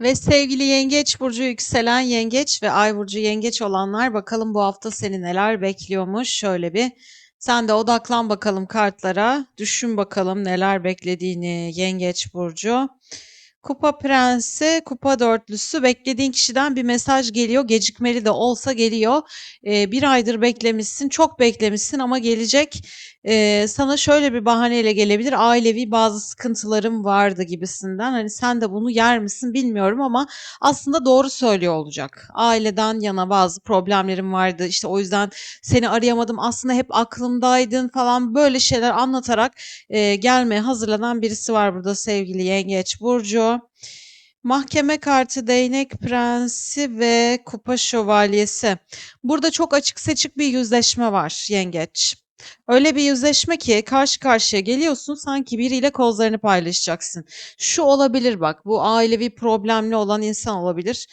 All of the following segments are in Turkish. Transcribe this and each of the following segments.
Ve sevgili Yengeç burcu yükselen Yengeç ve Ay burcu Yengeç olanlar bakalım bu hafta seni neler bekliyormuş. Şöyle bir sen de odaklan bakalım kartlara. Düşün bakalım neler beklediğini Yengeç burcu. Kupa Prensi, Kupa Dörtlüsü beklediğin kişiden bir mesaj geliyor. Gecikmeli de olsa geliyor. Ee, bir aydır beklemişsin, çok beklemişsin ama gelecek. Ee, sana şöyle bir bahaneyle gelebilir. Ailevi bazı sıkıntılarım vardı gibisinden. Hani sen de bunu yer misin bilmiyorum ama aslında doğru söylüyor olacak. Aileden yana bazı problemlerim vardı. İşte o yüzden seni arayamadım. Aslında hep aklımdaydın falan böyle şeyler anlatarak e, gelmeye hazırlanan birisi var burada sevgili Yengeç Burcu. Mahkeme kartı, değnek prensi ve kupa şövalyesi. Burada çok açık seçik bir yüzleşme var yengeç. Öyle bir yüzleşme ki karşı karşıya geliyorsun sanki biriyle kozlarını paylaşacaksın. Şu olabilir bak bu ailevi problemli olan insan olabilir.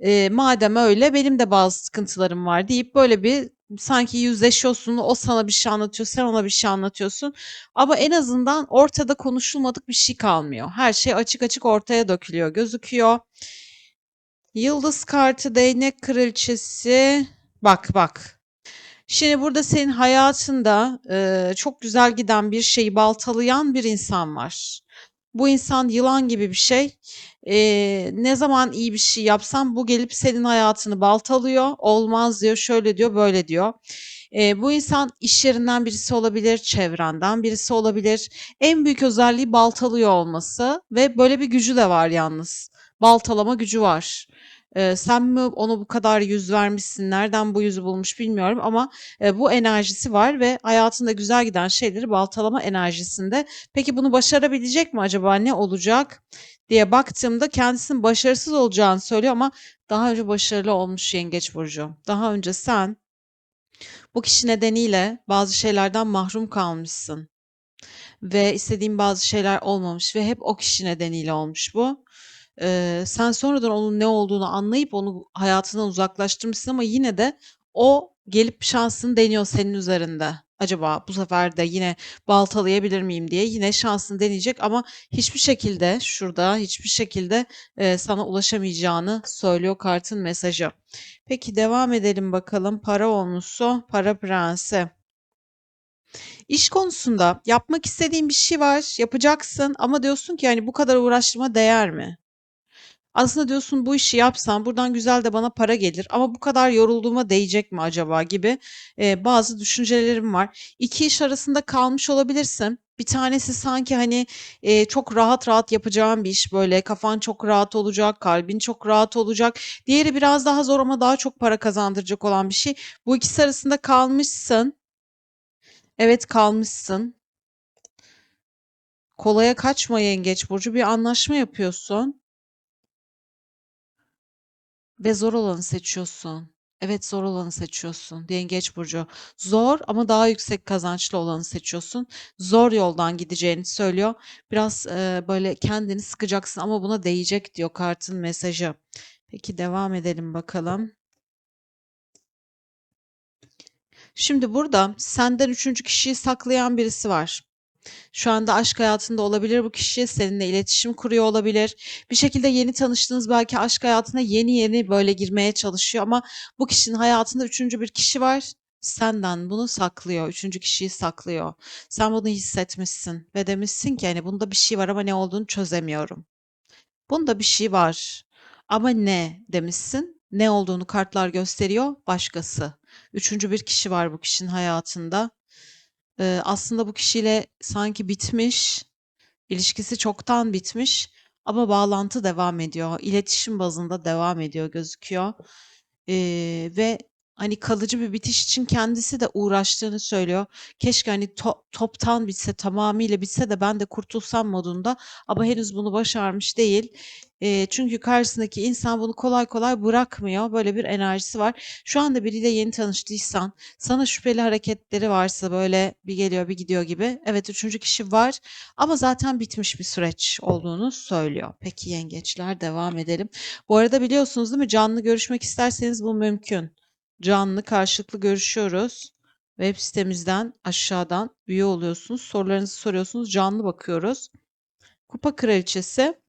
E, madem öyle benim de bazı sıkıntılarım var deyip böyle bir sanki yüzleşiyorsun. O sana bir şey anlatıyor, sen ona bir şey anlatıyorsun. Ama en azından ortada konuşulmadık bir şey kalmıyor. Her şey açık açık ortaya dökülüyor, gözüküyor. Yıldız kartı, değnek kraliçesi. Bak bak. Şimdi burada senin hayatında e, çok güzel giden bir şeyi baltalayan bir insan var. Bu insan yılan gibi bir şey. E, ne zaman iyi bir şey yapsam bu gelip senin hayatını baltalıyor. Olmaz diyor, şöyle diyor, böyle diyor. E, bu insan iş yerinden birisi olabilir, çevrenden birisi olabilir. En büyük özelliği baltalıyor olması ve böyle bir gücü de var yalnız. Baltalama gücü var. Eee, sen mi ona bu kadar yüz vermişsin, nereden bu yüzü bulmuş bilmiyorum ama, eee, bu enerjisi var ve hayatında güzel giden şeyleri baltalama enerjisinde. Peki bunu başarabilecek mi acaba? Ne olacak diye baktığımda kendisinin başarısız olacağını söylüyor ama daha önce başarılı olmuş Yengeç burcu. Daha önce sen bu kişi nedeniyle bazı şeylerden mahrum kalmışsın ve istediğin bazı şeyler olmamış ve hep o kişi nedeniyle olmuş bu. Eee, sen sonradan onun ne olduğunu anlayıp onu hayatından uzaklaştırmışsın ama yine de o gelip şansını deniyor senin üzerinde. Acaba bu sefer de yine baltalayabilir miyim diye yine şansını deneyecek ama hiçbir şekilde şurada hiçbir şekilde, eee, sana ulaşamayacağını söylüyor kartın mesajı. Peki devam edelim bakalım. Para onlusu, para prensi. İş konusunda yapmak istediğin bir şey var, yapacaksın ama diyorsun ki hani bu kadar uğraştırma değer mi? Aslında diyorsun bu işi yapsam buradan güzel de bana para gelir ama bu kadar yorulduğuma değecek mi acaba gibi eee, bazı düşüncelerim var. İki iş arasında kalmış olabilirsin. Bir tanesi sanki hani eee, çok rahat rahat yapacağın bir iş böyle kafan çok rahat olacak, kalbin çok rahat olacak. Diğeri biraz daha zor ama daha çok para kazandıracak olan bir şey. Bu ikisi arasında kalmışsın. Evet kalmışsın. Kolaya kaçma yengeç burcu bir anlaşma yapıyorsun. Ve zor olanı seçiyorsun. Evet, zor olanı seçiyorsun. Yengeç burcu. Zor ama daha yüksek kazançlı olanı seçiyorsun. Zor yoldan gideceğini söylüyor. Biraz e, böyle kendini sıkacaksın ama buna değecek diyor kartın mesajı. Peki devam edelim bakalım. Şimdi burada senden üçüncü kişiyi saklayan birisi var. Şu anda aşk hayatında olabilir bu kişi, seninle iletişim kuruyor olabilir. Bir şekilde yeni tanıştığınız belki aşk hayatına yeni yeni böyle girmeye çalışıyor ama bu kişinin hayatında üçüncü bir kişi var. Senden bunu saklıyor, üçüncü kişiyi saklıyor. Sen bunu hissetmişsin ve demişsin ki hani bunda bir şey var ama ne olduğunu çözemiyorum. Bunda bir şey var ama ne demişsin. Ne olduğunu kartlar gösteriyor, başkası. Üçüncü bir kişi var bu kişinin hayatında. Eee, aslında bu kişiyle sanki bitmiş, ilişkisi çoktan bitmiş ama bağlantı devam ediyor. İletişim bazında devam ediyor gözüküyor. Eee, ve hani kalıcı bir bitiş için kendisi de uğraştığını söylüyor. Keşke hani to toptan bitse, tamamıyla bitse de ben de kurtulsam modunda ama henüz bunu başarmış değil. Eee, çünkü karşısındaki insan bunu kolay kolay bırakmıyor. Böyle bir enerjisi var. Şu anda biriyle yeni tanıştıysan, sana şüpheli hareketleri varsa böyle bir geliyor bir gidiyor gibi. Evet üçüncü kişi var ama zaten bitmiş bir süreç olduğunu söylüyor. Peki yengeçler devam edelim. Bu arada biliyorsunuz değil mi canlı görüşmek isterseniz bu mümkün. Canlı karşılıklı görüşüyoruz. Web sitemizden aşağıdan üye oluyorsunuz. Sorularınızı soruyorsunuz. Canlı bakıyoruz. Kupa kraliçesi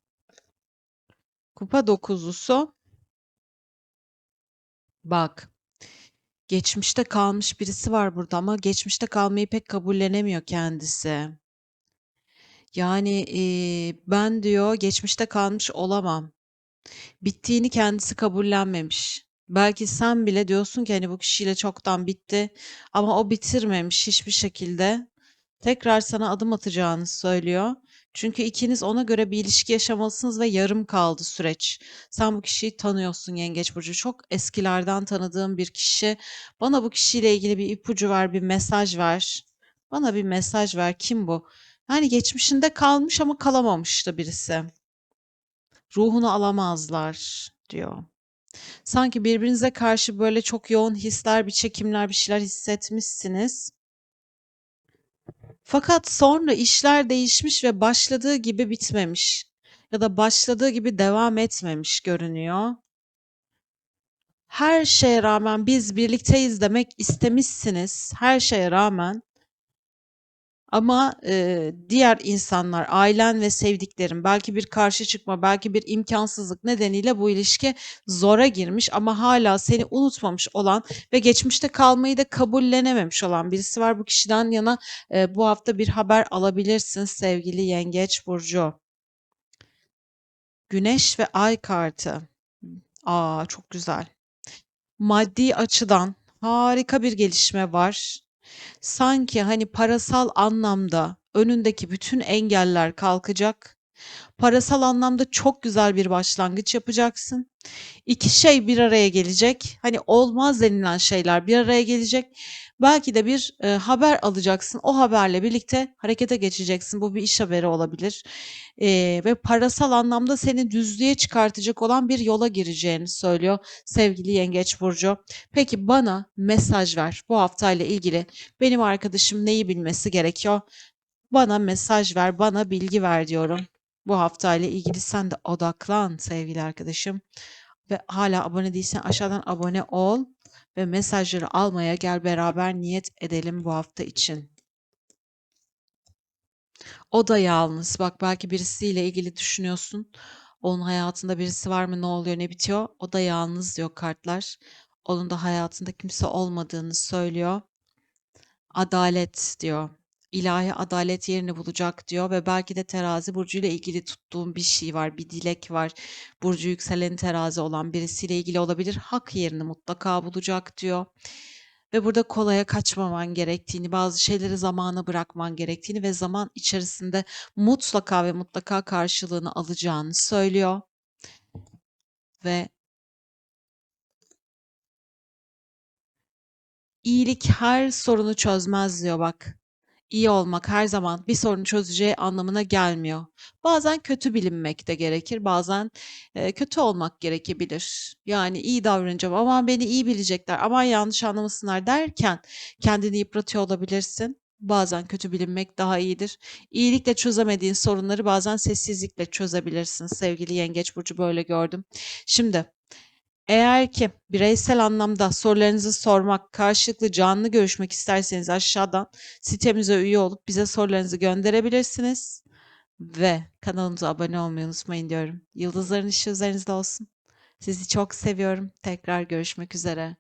Kupa dokuzlusu. Bak. Geçmişte kalmış birisi var burada ama geçmişte kalmayı pek kabullenemiyor kendisi. Yani, eee, ben diyor geçmişte kalmış olamam. Bittiğini kendisi kabullenmemiş. Belki sen bile diyorsun ki hani bu kişiyle çoktan bitti ama o bitirmemiş hiçbir şekilde. Tekrar sana adım atacağını söylüyor. Çünkü ikiniz ona göre bir ilişki yaşamalısınız ve yarım kaldı süreç. Sen bu kişiyi tanıyorsun Yengeç burcu. Çok eskilerden tanıdığım bir kişi. Bana bu kişiyle ilgili bir ipucu ver, bir mesaj ver. Bana bir mesaj ver. Kim bu? Yani geçmişinde kalmış ama kalamamış da birisi. Ruhunu alamazlar diyor. Sanki birbirinize karşı böyle çok yoğun hisler, bir çekimler, bir şeyler hissetmişsiniz. Fakat sonra işler değişmiş ve başladığı gibi bitmemiş ya da başladığı gibi devam etmemiş görünüyor. Her şeye rağmen biz birlikteyiz demek istemişsiniz. Her şeye rağmen ama, eee, diğer insanlar, ailen ve sevdiklerin belki bir karşı çıkma, belki bir imkânsızlık nedeniyle bu ilişki zora girmiş ama hâlâ seni unutmamış olan ve geçmişte kalmayı da kabullenememiş olan birisi var. Bu kişiden yana, eee, bu hafta bir haber alabilirsin sevgili Yengeç burcu. Güneş ve Ay kartı. A, çok güzel. Maddi açıdan harika bir gelişme var. Sanki hani parasal anlamda önündeki bütün engeller kalkacak. Parasal anlamda çok güzel bir başlangıç yapacaksın. İki şey bir araya gelecek. Hani olmaz denilen şeyler bir araya gelecek. Belki de bir e, haber alacaksın. O haberle birlikte harekete geçeceksin. Bu bir iş haberi olabilir. E, ve parasal anlamda seni düzlüğe çıkartacak olan bir yola gireceğini söylüyor sevgili Yengeç Burcu. Peki bana mesaj ver bu haftayla ilgili. Benim arkadaşım neyi bilmesi gerekiyor? Bana mesaj ver, bana bilgi ver diyorum. Bu haftayla ilgili sen de odaklan sevgili arkadaşım. Ve hala abone değilsen aşağıdan abone ol ve mesajları almaya gel beraber niyet edelim bu hafta için. O da yalnız. Bak belki birisiyle ilgili düşünüyorsun. Onun hayatında birisi var mı? Ne oluyor? Ne bitiyor? O da yalnız diyor kartlar. Onun da hayatında kimse olmadığını söylüyor. Adalet diyor. İlahi adalet yerini bulacak diyor ve belki de terazi burcuyla ilgili tuttuğum bir şey var, bir dilek var. Burcu yükselen terazi olan birisiyle ilgili olabilir. Hak yerini mutlaka bulacak diyor. Ve burada kolaya kaçmaman gerektiğini, bazı şeyleri zamana bırakman gerektiğini ve zaman içerisinde mutlaka ve mutlaka karşılığını alacağını söylüyor. Ve iyilik her sorunu çözmez diyor bak. İyi olmak her zaman bir sorunu çözeceği anlamına gelmiyor. Bazen kötü bilinmek de gerekir, bazen, eee, kötü olmak gerekebilir. Yani iyi davranacağım, aman beni iyi bilecekler, aman yanlış anlamasınlar derken kendini yıpratıyor olabilirsin. Bazen kötü bilinmek daha iyidir. İyilikle çözemediğin sorunları bazen sessizlikle çözebilirsin sevgili Yengeç burcu, böyle gördüm. Şimdi eğer ki bireysel anlamda sorularınızı sormak, karşılıklı canlı görüşmek isterseniz aşağıdan sitemize üye olup bize sorularınızı gönderebilirsiniz. Ve kanalımıza abone olmayı unutmayın diyorum. Yıldızların ışığı üzerinizde olsun. Sizi çok seviyorum. Tekrar görüşmek üzere.